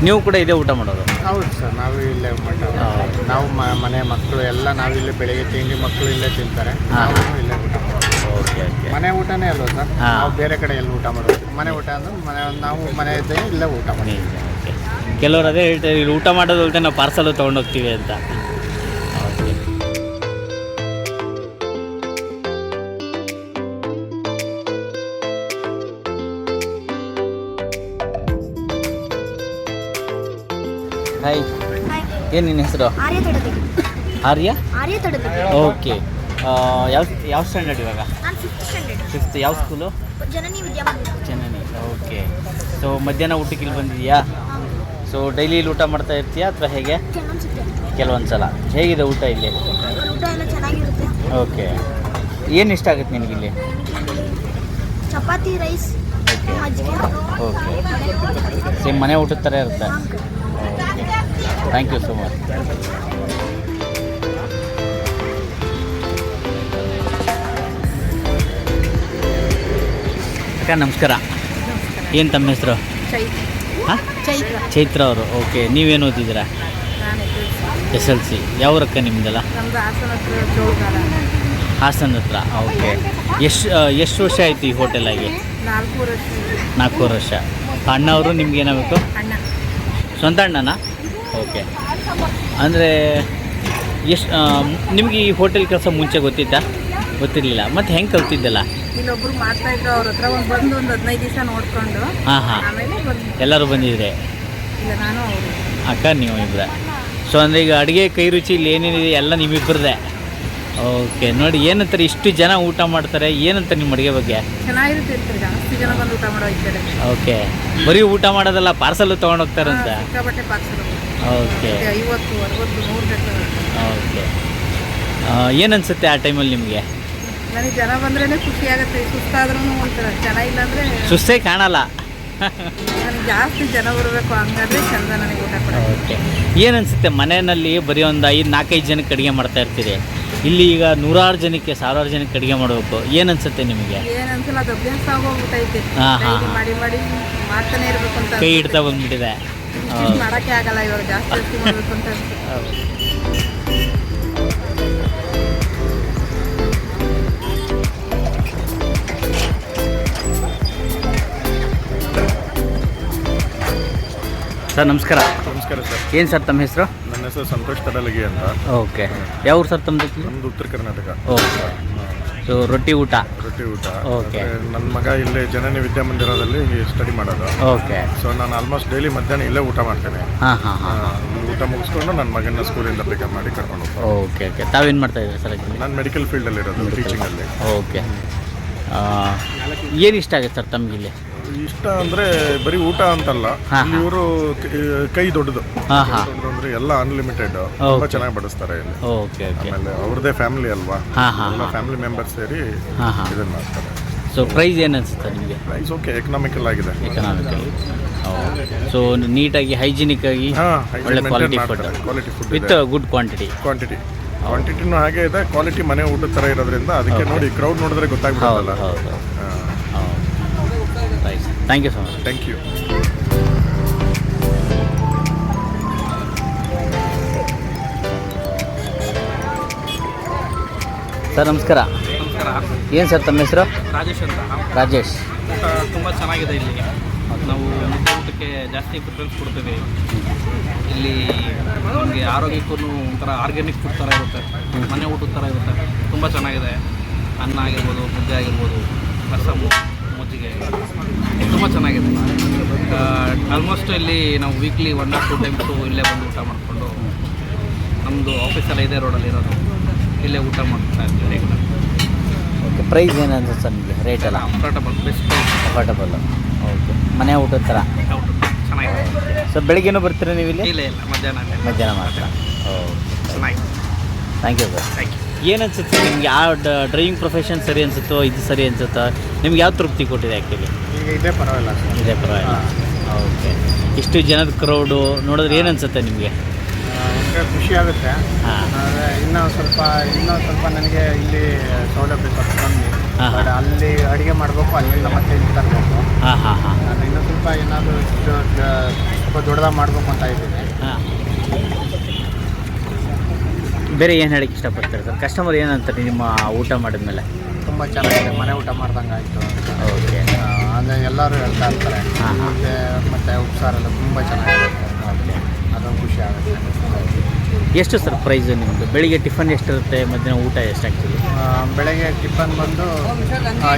ನೀವು ಕೂಡ ಇದೇ ಊಟ ಮಾಡೋದು? ಹೌದು ಸರ್ ನಾವು ಇಲ್ಲೇ ಮಾಡ್ತೀವಿ ನಾವು ಮ- ಮನೆ ಮಕ್ಕಳು ಎಲ್ಲ ನಾವಿಲ್ಲೇ ಬೆಳಿಗ್ಗೆ ತಿಂಡಿ ಮಕ್ಕಳು ಇಲ್ಲೇ ತಿಂತಾರೆ. ನಾವು ಇಲ್ಲೇ ಊಟ ಮಾಡೋದು ಓಕೆ ಓಕೆ. ಮನೆ ಊಟನೇ ಅಲ್ವಾ ಸರ್? ಹಾ. ನಾವು ಬೇರೆ ಕಡೆ ಎಲ್ಲಿ ಊಟ ಮಾಡೋದು? ಮನೆ ಊಟ ಅಂದ್ರೆ ಮನೆ ನಾವು ಮನೆ ಇದ್ದೇ ಇಲ್ಲೇ ಊಟ ಮಾಡಿ ಓಕೆ. ಕೆಲವರು ಅದೇ ಹೇಳ್ತಾರೆ ಇಲ್ಲಿ ಊಟ ಮಾಡೋದು ನಾವು ಪಾರ್ಸಲ್ ತೊಗೊಂಡೋಗ್ತೀವಿ ಅಂತ. ಏನು ನಿನ್ನ ಹೆಸರು? ಆರ್ಯ ತಡದಿ ಆರ್ಯ? ಆರ್ಯ ತಡದಿ ಓಕೆ. ಯಾವ ಯಾವ ಸ್ಟ್ಯಾಂಡರ್ಡ್ ಇವಾಗ? ನಾನು ಫಿಫ್ತ್ ಸ್ಟ್ಯಾಂಡರ್ಡ್ ಫಿಫ್ತ್ ಯಾವ school Janani Vidyamandir. Janani okay. So ಮಧ್ಯಾಹ್ನ ಊಟಕ್ಕೆ ಇಲ್ಲಿ ಬಂದಿದೆಯಾ ಸೊ ಡೈಲಿ ಇಲ್ಲಿ ಊಟ ಮಾಡ್ತಾ ಇರ್ತೀಯಾ ಅಥವಾ ಹೇಗೆ? ಕೆಲವೊಂದು ಸಲ ಹೇಗಿದೆ ಊಟ ಇಲ್ಲಿ? ಊಟ ಎಲ್ಲ ಚೆನ್ನಾಗಿರುತ್ತೆ. ಓಕೆ. ಏನು ಇಷ್ಟ ಆಗುತ್ತೆ ನಿನಗೆ ಇಲ್ಲಿ? Chapati rice okay. ಸೇಮ್ ಮನೆ ಊಟದ ಥರ ಇರುತ್ತೆ. ಥ್ಯಾಂಕ್ ಯು ಸೋ ಮಚ್ ಅಕ್ಕ ನಮಸ್ಕಾರ. ಏನು ತಮ್ಮ ಹೆಸರು? ಚೈತ್ರ. ಹಾಂ? ಚೈತ್ರ. ಅವರು. ಓಕೆ ನೀವೇನು ಓದಿದ್ದೀರಾ? S L C. ಯಾವ ರಕ್ಕ ನಿಮ್ದಲ್ಲ? ನಮ್ದು ಹಾಸನ ಹತ್ರ ಓಕೆ ಎಷ್ಟು ಎಷ್ಟು ವರ್ಷ ಆಯಿತು ಈ ಹೋಟೆಲಾಗಿ ನಾಲ್ಕು ವರ್ಷ. ಅಣ್ಣ ಅವರು ಅಣ್ಣವರು ನಿಮ್ಗೆ ಏನಾಗಬೇಕು ಸ್ವಂತ ಅಣ್ಣನಾ? ಓಕೆ. ಅಂದರೆ ಎಷ್ಟು ನಿಮಗೆ ಈ ಹೋಟೆಲ್ ಕೆಲಸ ಮುಂಚೆ ಗೊತ್ತಿತ್ತಾ? ಗೊತ್ತಿರಲಿಲ್ಲ. ಮತ್ತು ಹೆಂಗೆ ಕಲ್ತಿದ್ದಲ್ಲ? ಇಲ್ಲೊಬ್ರು ಮಾಡ್ತಾ ಇದ್ರು ಅವ್ರ ಹತ್ರ. ಒಂದು ಬಂದು ಒಂದು ಹದಿನೈದು ದಿವಸ ನೋಡ್ಕೊಂಡು ಹಾಂ ಹಾಂ. ಆಮೇಲೆ ಬಂದು ಎಲ್ಲರೂ ಬಂದಿದ್ರೆ? ಇಲ್ಲ ನಾನು ಅವರು. ಅಕ್ಕ ನೀವು ಇಬ್ಬರ ಸೊ ಅಂದರೆ ಈಗ ಅಡುಗೆ ಕೈ ರುಚಿ ಇಲ್ಲಿ ಏನೇನಿದೆ ಎಲ್ಲ ನಿಮ್ಮಿಬ್ಬರದೇ ಓಕೆ ನೋಡಿ ಏನಂತಾರೆ ಇಷ್ಟು ಜನ ಊಟ ಮಾಡ್ತಾರೆ ಏನಂತಾರೆ ನಿಮ್ಮ ಅಡುಗೆ ಬಗ್ಗೆ? ಚೆನ್ನಾಗಿರುತ್ತೆ ಇರ್ತಾರೆ ಜಾಸ್ತಿ ಜನ ಬಂದು ಊಟ ಮಾಡೋ ಈ ಓಕೆ. ಬರೀ ಊಟ ಮಾಡೋದಲ್ಲ ಪಾರ್ಸಲ್ ತೊಗೊಂಡೋಗ್ತಾರಂತೆ ಹಾ, ಸಿಕ್ಕಾಪಟ್ಟೆ ಪಾರ್ಸಲ್. ಓಕೆ ಐವತ್ತು ಅರವತ್ತು ನೂರು ಗಂಟೆ ಓಕೆ ಏನನ್ಸುತ್ತೆ ಆ ಟೈಮಲ್ಲಿ ನಿಮಗೆ? ನನಗೆ ಜನ ಬಂದ್ರೇ ಖುಷಿ ಆಗುತ್ತೆ ಸುಸ್ತಾದ್ರೂ ಒಂಥರ ಜನ ಅಂದರೆ ಸುಸ್ತೇ ಕಾಣಲ್ಲ. ನನಗೆ ಜಾಸ್ತಿ ಜನ ಬರಬೇಕು ಹಂಗಾದ್ರೆ ಚಂದ ನನಗೆ ಊಟ ಕೊಡೋದು ಓಕೆ ಏನನ್ಸುತ್ತೆ ಮನೆಯಲ್ಲಿ ಬರೀ ಒಂದು ಐದು ನಾಲ್ಕೈದು ಜನಕ್ಕೆ ಅಡುಗೆ ಮಾಡ್ತಾ ಇರ್ತೀರಿ? ಇಲ್ಲಿ ಈಗ ನೂರಾರು ಜನಕ್ಕೆ ಸಾವಿರಾರು ಜನಕ್ಕೆ ಅಡುಗೆ ಮಾಡಬೇಕು. ಏನನ್ಸುತ್ತೆ ನಿಮಗೆ? ಏನಂತಲ್ಲ ಅದು ಅಭ್ಯಾಸ ಆಗೋಗ್ಬಿಟ್ಟೈತೆ ಹಾಂ ಹಾ, ಮಾಡಿ ಮಾಡಿ ಮಾಡ್ತಾನೆ ಇರಬೇಕು ಅಂತ ಕೈ ಹಿಡ್ತಾ ಬಂದ್ಬಿಟ್ಟಿದೆ. ಮಾಡಕ್ಕೆ ಆಗಲ್ಲ ಇವಾಗ ಜಾಸ್ತಿ ಮಾಡಬೇಕು ಅಂತ ಸರ್ ನಮಸ್ಕಾರ. ನಮಸ್ಕಾರ ಸರ್. ಏನು ಸರ್ ತಮ್ಮ ಹೆಸರು? ನನ್ನ ಹೆಸರು ಸಂತೋಷ್ ಕಡಲಗಿ ಅಂತ. ಓಕೆ. ಯಾವ ಊರು ಸರ್ ತಮ್ಮದು ನಮ್ಮದು ಉತ್ತರ ಕರ್ನಾಟಕ. ಓಕೆ. ಸೊ ರೊಟ್ಟಿ ಊಟ. ರೊಟ್ಟಿ ಊಟ. ಓಕೆ ನನ್ನ ಮಗ ಇಲ್ಲೇ ಜನನಿ ವಿದ್ಯಾಮಂದಿರದಲ್ಲಿ ಸ್ಟಡಿ ಮಾಡೋದು. ಓಕೆ ಸೊ ನಾನು ಆಲ್ಮೋಸ್ಟ್ ಡೈಲಿ ಮಧ್ಯಾಹ್ನ ಇಲ್ಲೇ ಊಟ ಮಾಡ್ತೇನೆ. ಹಾಂ ಹಾಂ ಹಾಂ. ಊಟ ಮುಗಿಸ್ಕೊಂಡು ನನ್ನ ಮಗನ ಸ್ಕೂಲಿಂದ ಪಿಕಪ್ ಮಾಡಿ ಕರ್ಕೊಂಡು ಹೋಗ್ತೀನಿ. ಓಕೆ ಓಕೆ ತಾವೇನು ಮಾಡ್ತಾ ಇದ್ದೀರಿ ಸರ್ ಆ್ಯಕ್ಚುಲಿ ನಾನು ಮೆಡಿಕಲ್ ಫೀಲ್ಡಲ್ಲಿ ಇರೋದು ಟೀಚಿಂಗಲ್ಲಿ ಓಕೆ ಏನು ಇಷ್ಟ ಆಗುತ್ತೆ ಸರ್ ತಮಗಿಲ್ಲಿ ಇಷ್ಟ ಅಂದ್ರೆ ಬರೀ ಊಟ ಅಂತಲ್ಲ. ಇವರು ಕೈ ದೊಡ್ಡದು. ಅಂದರೆ ಎಲ್ಲ ಅನ್ಲಿಮಿಟೆಡ್ ತುಂಬಾ ಚೆನ್ನಾಗಿ ಬಡಿಸ್ತಾರೆ ಇಲ್ಲಿ. ಓಕೆ ಆಮೇಲೆ ಅವ್ರದ್ದೇ ಫ್ಯಾಮಿಲಿ ಅಲ್ವಾ? ಎಲ್ಲ ಫ್ಯಾಮಿಲಿ ಮೆಂಬರ್ಸ್ ಸೇರಿ ಇದನ್ನ ಮಾಡ್ತಾರೆ. ಸೊ ಪ್ರೈಸ್ ಏನು ಅನ್ಸುತ್ತೆ ನಿಮಗೆ? ಪ್ರೈಸ್ ಓಕೆ ಎಕನಾಮಿಕಲ್ ಆಗಿದೆ. ಎಕನಾಮಿಕಲ್ ಸೊ ನೀಟಾಗಿ ಹೈಜಿನಿಕ್ ಆಗಿ ಒಳ್ಳೆ quality food quality food with. Good quantity quantity ಕ್ವಾಂಟಿಟಿನೂ ಹಾಗೆ ಇದೆ ಕ್ವಾಲಿಟಿ ಮನೆ ಊಟದ ಥರ ಇರೋದ್ರಿಂದ ಅದಕ್ಕೆ ನೋಡಿ ಕ್ರೌಡ್ ನೋಡಿದ್ರೆ ಹೌದು ಗೊತ್ತಾಗ್ಬಿಡಲ್ಲ ಹೌದು. Right thank you so much thank you sir ನಮಸ್ಕಾರ. ನಮಸ್ಕಾರ. ಏನು ಸರ್ ತಮ್ಮ ಹೆಸರು? ರಾಜೇಶ್ ಅಂತ. ರಾಜೇಶ್. ಊಟ ತುಂಬ ಚೆನ್ನಾಗಿದೆ ಇಲ್ಲಿ. ನಾವು ಮುದ್ದೆ ಊಟಕ್ಕೆ ಜಾಸ್ತಿ ಪ್ರಿಫರೆನ್ಸ್ ಕೊಡ್ತೀವಿ. ಇಲ್ಲಿ ನಮಗೆ ಆರೋಗ್ಯಕ್ಕೂ ಒಂಥರ ಆರ್ಗ್ಯಾನಿಕ್ ಫುಡ್ ಥರ ಇರುತ್ತೆ. ಮನೆ ಊಟದ ಥರ ಇರುತ್ತೆ. ತುಂಬ ಚೆನ್ನಾಗಿದೆ. ಅನ್ನ ಆಗಿರ್ಬೋದು ಮುದ್ದೆ ಆಗಿರ್ಬೋದು ರಸಮು ಮಜ್ಜಿಗೆ. ತುಂಬ ಚೆನ್ನಾಗಿದೆ. ಆಲ್ಮೋಸ್ಟ್ ಇಲ್ಲಿ ನಾವು weekly one or two times ಇಲ್ಲೇ ಬಂದು ಊಟ ಮಾಡಿಕೊಂಡು ನಮ್ಮದು ಆಫೀಸೆಲ್ಲ ಇದೇ ರೋಡಲ್ಲಿ ಇರೋದು. ಇಲ್ಲೇ ಊಟ ಮಾಡ್ತಾ ಇರ್ತೀವಿ ರೆಗ್ಯುಲರ್ ಓಕೆ ಪ್ರೈಸ್ ಏನಂತ ಸರ್ ನಿಮಗೆ ರೇಟ್ ಎಲ್ಲ? ಕಂಫರ್ಟಬಲ್ ಬೆಸ್ಟ್ ಅಫೋರ್ಡಬಲ್ ಓಕೆ ಮನೆ ಊಟದ ಥರ ಚೆನ್ನಾಗಿದೆ. ಸರ್ ಬೆಳಿಗ್ಗೆನೂ ಬರ್ತೀರಾ ನೀವು ಇಲ್ಲಿ? ಇಲ್ಲ ಇಲ್ಲ ಮಧ್ಯಾಹ್ನ. ಮಧ್ಯಾಹ್ನ ಮಾತ್ರ. ಓಕೆ ಚೆನ್ನಾಗಿದೆ. Thank you sir thank you ಏನು ಅನ್ಸುತ್ತೆ ನಿಮ್ಗೆ ಯಾವ ಡ್ರೈವಿಂಗ್ ಪ್ರೊಫೆಷನ್ ಸರಿ ಅನ್ಸುತ್ತೋ ಇದು ಸರಿ ಅನ್ಸುತ್ತೋ ನಿಮ್ಗೆ ಯಾವ ತೃಪ್ತಿ ಕೊಟ್ಟಿದೆ ಆ್ಯಕ್ಚುಲಿ ಈಗ ಇದೇ ಪರವಾಗಿಲ್ಲ ಸರ್. ಇದೇ ಪರವಾಗಿಲ್ಲ. ಓಕೆ ಇಷ್ಟು ಜನದ ಕ್ರೌಡು ನೋಡಿದ್ರೆ ಏನು ಅನ್ಸುತ್ತೆ ನಿಮಗೆ? ಖುಷಿ ಆಗುತ್ತೆ. ಹಾಂ. ಆದರೆ ಇನ್ನೂ ಸ್ವಲ್ಪ ಇನ್ನೂ ಸ್ವಲ್ಪ ನನಗೆ ಇಲ್ಲಿ ಸೌಲಭ್ಯ ಸ್ವಲ್ಪ ಕಮ್ಮಿ ಹಾ, ಹಾ. ಬಟ್ ಅಲ್ಲಿ ಅಡುಗೆ ಮಾಡಬೇಕು ಅಲ್ಲಿಂದ ಮತ್ತೆ ಇಲ್ಲಿ ತರಬೇಕು. ಹಾಂ ಹಾಂ ಹಾಂ. ನಾನು ಇನ್ನೂ ಸ್ವಲ್ಪ ಏನಾದರೂ ಸ್ವಲ್ಪ ದೊಡ್ಡದಾಗಿ ಮಾಡಬೇಕು ಅಂತ ಇದ್ದೀನಿ. ಹಾಂ. ಬೇರೆ ಏನು ಹೇಳಕ್ಕೆ ಇಷ್ಟಪಡ್ತಾರೆ ಸರ್? ಕಸ್ಟಮರ್ ಏನಂತಾರೆ ನಿಮ್ಮ ಊಟ ಮಾಡಿದ ಮೇಲೆ ತುಂಬ ಚೆನ್ನಾಗಿದೆ. ಮನೆ ಊಟ ಮಾಡ್ದಂಗೆ ಆಯಿತು. ಓಕೆ. ಅಂದರೆ ಎಲ್ಲರೂ ಹೇಳ್ತಾ ಇರ್ತಾರೆ. ಮತ್ತೆ ಮತ್ತೆ ಉಪ್ಸಾರೆಲ್ಲ ತುಂಬ ಚೆನ್ನಾಗಿರುತ್ತೆ. ಅದೊಂದು ಖುಷಿ ಆಗುತ್ತೆ. ಎಷ್ಟು ಸರ್ ಪ್ರೈಸು ನಿಮ್ಮದು ಬೆಳಿಗ್ಗೆ ಟಿಫನ್ ಎಷ್ಟಿರುತ್ತೆ? ಮಧ್ಯಾಹ್ನ ಊಟ ಎಷ್ಟು ಆ್ಯಕ್ಚುಲಿ ಬೆಳಗ್ಗೆ ಟಿಫನ್ ಬಂದು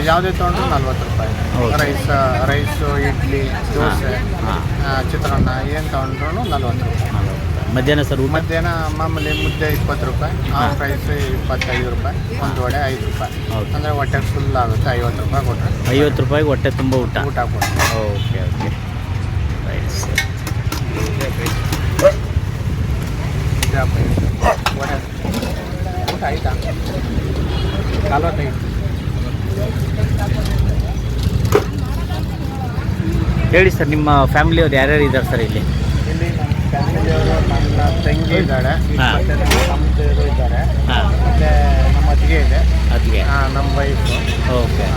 ಯಾವುದೇ ತೊಗೊಂಡ್ರು ನಲ್ವತ್ತು ರೂಪಾಯಿ. ರೈಸ್ ರೈಸು ಇಡ್ಲಿ ದೋಸೆ ಚಿತ್ರಾನ್ನ ಏನು ತೊಗೊಂಡ್ರು ನಲ್ವತ್ತು ರೂಪಾಯಿ. ಮಧ್ಯಾಹ್ನ ಸರ್ ಊಟ? ಮಧ್ಯಾಹ್ನ ಮಾಮೂಲಿ ಮುದ್ದೆ ಇಪ್ಪತ್ತು ರೂಪಾಯಿ ಹಾಫ್ ರೈಸ್ ಇಪ್ಪತ್ತೈದು ರೂಪಾಯಿ ಒಂದು ವಡೆ ಐದು ರೂಪಾಯಿ. ಹೌದು. ಅಂದರೆ ಹೊಟ್ಟೆ ಫುಲ್ ಆಗುತ್ತೆ ಐವತ್ತು ರೂಪಾಯಿ ಕೊಟ್ಟರೆ ಐವತ್ತು ರೂಪಾಯಿಗೆ ಹೊಟ್ಟೆ ತುಂಬ ಊಟ? ಊಟ ಕೊಟ್ಟರೆ okay okay. Right sir. Vada ಊಟ ಆಯ್ತಾ ನಲ್ವತ್ತೈದು ಹೇಳಿ ಸರ್ ನಿಮ್ಮ ಫ್ಯಾಮಿಲಿಯವ್ರು ಯಾರ್ಯಾರು ಇದ್ದಾರೆ ಸರ್ ಇಲ್ಲಿ? ಫ್ಯಾಮಿಲಿಯವರು ನನ್ನ ತಂಗಿ ಇದ್ದಾಳೆ. ಹಾ. ಮತ್ತೆ ನಮ್ಮ ತಮ್ಮದಿರು ಇದ್ದಾರೆ. ಹಾಂ. ಮತ್ತೆ ನಮ್ಮ ಅತ್ತಿಗೆ ಇದೆ. ಅಜ್ಜಿಗೆ? ಆ, ನಮ್ಮ ವೈಫು ಓಕೆ.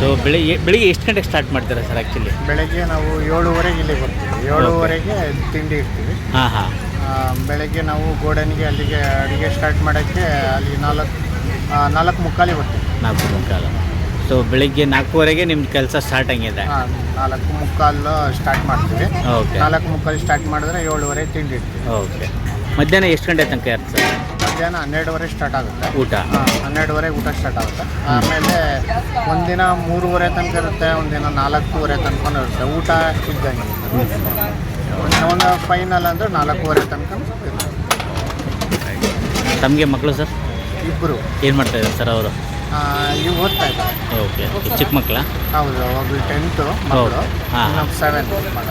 ಸೊ ಬೆಳಿಗ್ಗೆ ಬೆಳಿಗ್ಗೆ ಎಷ್ಟು ಗಂಟೆಗೆ ಸ್ಟಾರ್ಟ್ ಮಾಡ್ತೀರಾ ಸರ್ ಆ್ಯಕ್ಚುಲಿ ಬೆಳಗ್ಗೆ ನಾವು ಏಳುವರೆಗೆ ಇಲ್ಲಿ ಬರ್ತೀವಿ. ಏಳುವರೆಗೆ ತಿಂಡಿ ಇರ್ತೀವಿ ಹಾಂ ಹಾಂ. ಆ, ಬೆಳಗ್ಗೆ ನಾವು ಗೋಡನ್ಗೆ ಅಲ್ಲಿಗೆ ಅಡುಗೆ ಸ್ಟಾರ್ಟ್ ಮಾಡೋಕ್ಕೆ ಅಲ್ಲಿ ನಾಲ್ಕು ನಾಲ್ಕು ಮುಕ್ಕಾಲಿ ಬರ್ತೀವಿ. ನಾಲ್ಕು ಮುಕ್ಕಾಲು. ಸೊ ಬೆಳಿಗ್ಗೆ ನಾಲ್ಕೂವರೆಗೆ ನಿಮ್ಮ ಕೆಲಸ ಸ್ಟಾರ್ಟ್ ಆಗಿದೆ ನಾಲ್ಕು ಮುಕ್ಕಾಲು ಸ್ಟಾರ್ಟ್ ಮಾಡ್ತೀವಿ. ಓಕೆ ನಾಲ್ಕು ಮುಕ್ಕಾಲು ಸ್ಟಾರ್ಟ್ ಮಾಡಿದ್ರೆ ಏಳುವರೆ ತಿಂಡಿ ಓಕೆ ಮಧ್ಯಾಹ್ನ ಎಷ್ಟು ಗಂಟೆ ತನಕ ಇರುತ್ತೆ ಸರ್ ಮಧ್ಯಾಹ್ನ ಹನ್ನೆರಡುವರೆ ಸ್ಟಾರ್ಟ್ ಆಗುತ್ತೆ. ಊಟ? ಹನ್ನೆರಡುವರೆಗೆ ಊಟ ಸ್ಟಾರ್ಟ್ ಆಗುತ್ತೆ. ಆಮೇಲೆ ಒಂದಿನ ಮೂರುವರೆ ತನಕ ಇರುತ್ತೆ ಒಂದಿನ ನಾಲ್ಕೂವರೆ ತನಕ ಇರುತ್ತೆ. ಊಟ ಇದ್ದಂಗೆ. ಒಂದು ಫೈನಲ್ ಅಂದರೆ ನಾಲ್ಕೂವರೆ ತನಕ. ತಮಗೆ ಮಕ್ಕಳು ಸರ್ ಇಬ್ಬರು ಏನು ಮಾಡ್ತಾ ಇದ್ದಾರೆ ಸರ್ ಅವರು? ಇವು ಓದ್ತಾ ಇದ್ದಾರೆ. ಓಕೆ ಚಿಕ್ಕ ಮಕ್ಕಳ? ಹೌದು ಒಬ್ಳು ಟೆಂತು ಮಗಳು ಹಾಂ. ಸೆವೆನ್ ಮಗ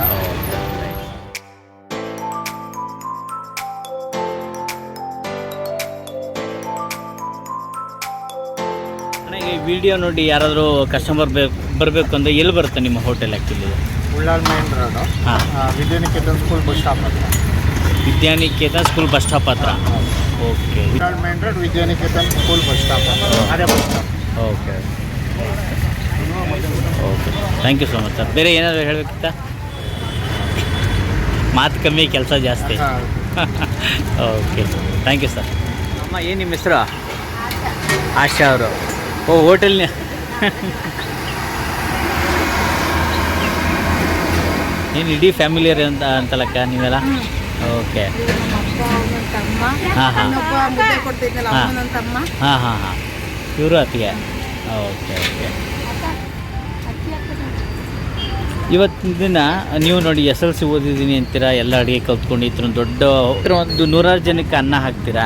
ಈ ವಿಡಿಯೋ ನೋಡಿ ಯಾರಾದರೂ ಕಸ್ಟಮರ್ ಬೇಕು ಬರಬೇಕು ಅಂದರೆ ಎಲ್ಲಿ ಬರುತ್ತೆ ನಿಮ್ಮ hotel actually Ullal main road ಹಾಂ. ವಿದ್ಯಾನಿಕೇತನ್ ಸ್ಕೂಲ್ ಬಸ್ ಸ್ಟಾಪ್ ಹತ್ರ. ವಿದ್ಯಾನಿಕೇತನ್ ಸ್ಕೂಲ್ ಬಸ್ ಸ್ಟಾಪ್ ಹತ್ರ. Okay main road Vidyaniketan school bus stop ಅದೇ bus stop okay okay thank you so much sir ಬೇರೆ ಏನಾದರೂ ಹೇಳಬೇಕಿತ್ತ? ಮಾತು ಕಮ್ಮಿ ಕೆಲಸ ಜಾಸ್ತಿ. ಓಕೆ ಥ್ಯಾಂಕ್ ಯು ಸರ್ ಅಮ್ಮ ಏನು ನಿಮ್ಮ ಹೆಸರು? ಆಶಾ ಅವರು. ಓ ಹೋಟೆಲ್ನ ಏನು ಇಡೀ ಫ್ಯಾಮಿಲಿಯರ್ ಅಂತ ಅಂತಲಕ್ಕ ನೀವೆಲ್ಲ? ಓಕೆ. ತಮ್ಮ. ಹಾಂ ಹಾಂ. ಇನ್ನೊಬ್ಬ ಮುದ್ದೆ ಕೊಡ್ತಿದ್ನಲ್ಲ ಹಾ. ಅವನು ನನ್ನ ತಮ್ಮ? ಹಾಂ ಹಾಂ ಹಾಂ. ಇವರು ಅತ್ತಿಗೆ. Okay okay. ಇವತ್ತಿನ ದಿನ ನೀವು ನೋಡಿ ಎಸ್ ಎಲ್ ಸಿ ಓದಿದ್ದೀನಿ ಅಂತೀರಾ? ಎಲ್ಲ ಅಡುಗೆ ಕಲ್ತ್ಕೊಂಡು ಇದ್ರ ದೊಡ್ಡ ಒಂದು ನೂರಾರು ಜನಕ್ಕೆ ಅನ್ನ ಹಾಕ್ತೀರಾ?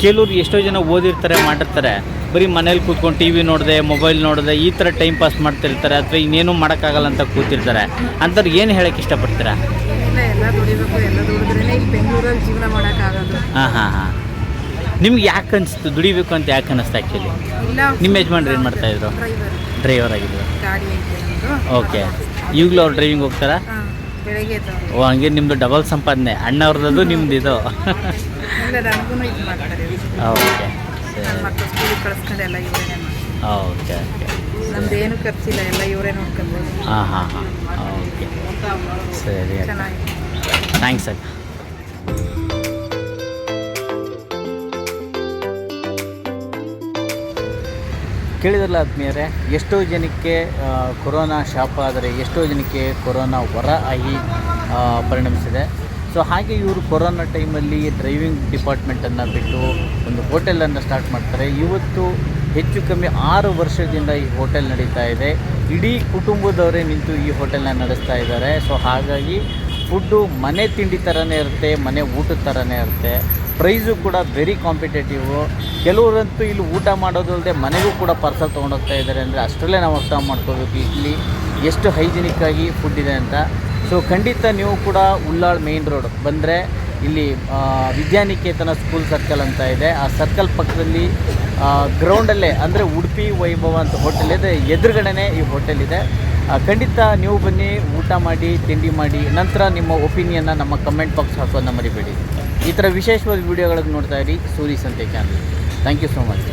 ಕೆಲವ್ರು ಎಷ್ಟೋ ಜನ ಓದಿರ್ತಾರೆ ಮಾಡಿರ್ತಾರೆ. ಬರೀ ಮನೇಲಿ ಕೂತ್ಕೊಂಡು ಟಿ ವಿ ನೋಡಿದೆ ಮೊಬೈಲ್ ನೋಡಿದೆ ಈ ಥರ ಟೈಮ್ ಪಾಸ್ ಮಾಡ್ತಿರ್ತಾರೆ ಅಥವಾ ಇನ್ನೇನು ಮಾಡೋಕ್ಕಾಗಲ್ಲ ಅಂತ ಕೂತಿರ್ತಾರೆ. ಅಂಥವ್ರು ಏನು ಹೇಳೋಕ್ಕೆ ಇಷ್ಟಪಡ್ತೀರಾ? ದುಡಿಬೇಕು ಎಲ್ಲ ದುಡಿದ್ರೇ ಇಲ್ಲಿ ಬೆಂಗಳೂರಲ್ಲಿ ಜೀವನ ಮಾಡೋಕ್ಕಾಗೋದು. ಹಾಂ ಹಾಂ ಹಾಂ. ನಿಮ್ಗೆ ಯಾಕೆ ಅನಿಸ್ತು ದುಡಿಬೇಕು ಅಂತ ಯಾಕೆ ಅನ್ನಿಸ್ತು ಆ್ಯಕ್ಚುಲಿ ಇಲ್ಲ. ನಿಮ್ಮ ಯಜಮಾನ್ರು ಏನು ಮಾಡ್ತಾಯಿದ್ರು ಡ್ರೈವರ್ ಡ್ರೈವರ್ ಆಗಿದ್ರು. ಗಾಡಿ ಐತೆ ಓಕೆ ಈಗಲೂ ಅವ್ರು ಡ್ರೈವಿಂಗ್ ಹೋಗ್ತಾರಾ? ಹಾಂ ಬೆಳಗ್ಗೆ ಎದ್ದವ್ರು. ಓ ಹಂಗೆ ನಿಮ್ಮದು ಡಬಲ್ ಸಂಪಾದನೆ. ಅಣ್ಣವ್ರದ್ದು ನಿಮ್ದು ಇದು. ಇಲ್ಲ ನನಗೂ ಇದು ಮಾಡ್ತಾರೆ ಓಕೆ ನನ್ನ ಸರಿ. ಮಕ್ಕಳು ಸ್ಕೂಲಿಗೆ ಕಳಿಸ್ಕೊಂಡು ಎಲ್ಲ ಇವರೇ ಓಕೆ ಓಕೆ ನಮ್ದು ಏನು ಖರ್ಚಿಲ್ಲ ಎಲ್ಲ ಇವರೇ ನೋಡ್ಕೊಂಡು ಹಾಂ ಹಾಂ ಹಾಂ. ಓಕೆ ಸರಿ ಚೆನ್ನಾಗಿದೆ. ಥ್ಯಾಂಕ್ಸ್ ಸರ್ ಕೇಳಿದ್ರಲ್ಲ ಆದ್ಮೇಲೆ ಎಷ್ಟೋ ಜನಕ್ಕೆ ಕೊರೋನಾ ಶಾಪ ಆದರೆ ಎಷ್ಟೋ ಜನಕ್ಕೆ ಕೊರೋನಾ ವರ ಆಗಿ ಪರಿಣಮಿಸಿದೆ. ಸೊ ಹಾಗೆ ಇವರು ಕೊರೋನಾ ಟೈಮಲ್ಲಿ ಡ್ರೈವಿಂಗ್ ಡಿಪಾರ್ಟ್ಮೆಂಟನ್ನು ಬಿಟ್ಟು ಒಂದು ಹೋಟೆಲನ್ನು ಸ್ಟಾರ್ಟ್ ಮಾಡ್ತಾರೆ. ಇವತ್ತು ಹೆಚ್ಚು ಕಮ್ಮಿ ಆರು ವರ್ಷದಿಂದ ಈ ಹೋಟೆಲ್ ನಡೀತಾ ಇದೆ. ಇಡೀ ಕುಟುಂಬದವರೇ ನಿಂತು ಈ ಹೋಟೆಲ್ನ ನಡೆಸ್ತಾ ಇದ್ದಾರೆ. ಸೊ ಹಾಗಾಗಿ ಫುಡ್ಡು ಮನೆ ತಿಂಡಿ ಥರನೇ ಇರುತ್ತೆ, ಮನೆ ಊಟದ ಥರನೇ ಇರುತ್ತೆ. ಪ್ರೈಸು ಕೂಡ ವೆರಿ ಕಾಂಪಿಟೇಟಿವು ಕೆಲವರಂತೂ ಇಲ್ಲಿ ಊಟ ಮಾಡೋದಲ್ಲದೆ ಮನೆಗೂ ಕೂಡ ಪಾರ್ಸಲ್ ತೊಗೊಂಡೋಗ್ತಾ ಇದ್ದಾರೆ ಅಂದರೆ ಅಷ್ಟರಲ್ಲೇ ನಾವು ಅರ್ಥ ಮಾಡ್ಕೋಬೇಕು ಇಲ್ಲಿ ಎಷ್ಟು ಹೈಜಿನಿಕ್ಕಾಗಿ ಫುಡ್ ಇದೆ ಅಂತ. ಸೊ ಖಂಡಿತ ನೀವು ಕೂಡ ಉಳ್ಳಾಳ್ ಮೇಯ್ನ್ ರೋಡ್ ಬಂದರೆ ಇಲ್ಲಿ ವಿದ್ಯಾನಿಕೇತನ ಸ್ಕೂಲ್ ಸರ್ಕಲ್ ಅಂತ ಇದೆ. ಆ ಸರ್ಕಲ್ ಪಕ್ಕದಲ್ಲಿ ಗ್ರೌಂಡಲ್ಲೇ ಅಂದರೆ ಉಡುಪಿ, ವೈಭವ ಅಂತ ಹೋಟೆಲ್ ಇದೆ. ಎದುರುಗಡೆನೇ ಈ ಹೋಟೆಲ್ ಇದೆ. ಖಂಡಿತ ನೀವು ಬನ್ನಿ, ಊಟ ಮಾಡಿ, ತಿಂಡಿ ಮಾಡಿ, ನಂತರ ನಿಮ್ಮ ಒಪಿನಿಯನ್ನ ನಮ್ಮ ಕಮೆಂಟ್ ಬಾಕ್ಸ್ ಹಾಕೋದನ್ನ ಮರಿಬೇಡಿ. ಈ ಥರ ವಿಶೇಷವಾದ ವಿಡಿಯೋಗಳನ್ನು ನೋಡ್ತಾ ಇರಿ. Suri Sante channel thank you so much